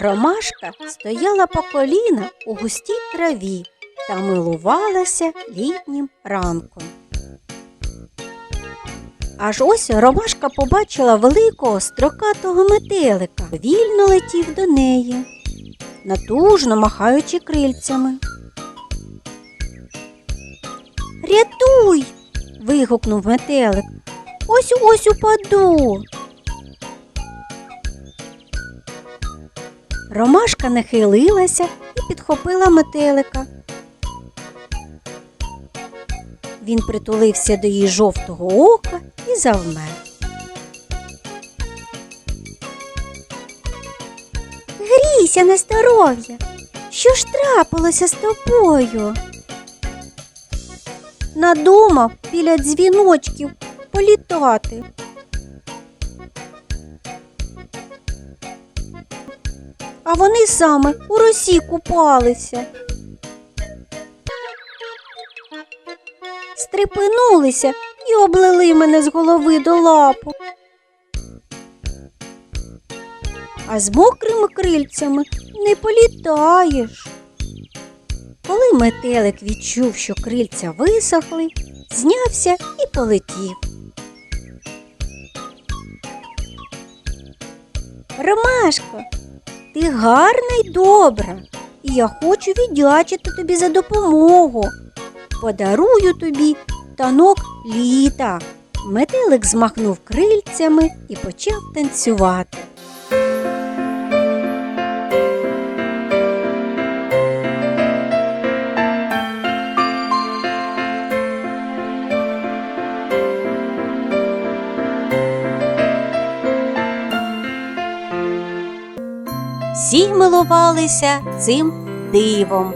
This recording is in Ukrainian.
Ромашка стояла по коліна у густій траві та милувалася літнім ранком. Аж ось Ромашка побачила великого строкатого метелика, вільно летів до неї, натужно махаючи крильцями. Рятуй. вигукнув метелик. Ось ось упаду. Ромашка нахилилася і підхопила метелика. Він притулився до її жовтого ока і завмер. Грійся на здоров'я. Що ж трапилося з тобою? Надумав біля дзвіночків політати. А вони саме у росі купалися. Стрепенулися і облили мене з голови до лапу. А з мокрими крильцями не політаєш. Коли метелик відчув, що крильця висохли, знявся і полетів. Ромашко, ти гарна й добра, і я хочу віддячити тобі за допомогу. Подарую тобі танок літа. Метелик змахнув крильцями і почав танцювати. Всі милувалися цим дивом.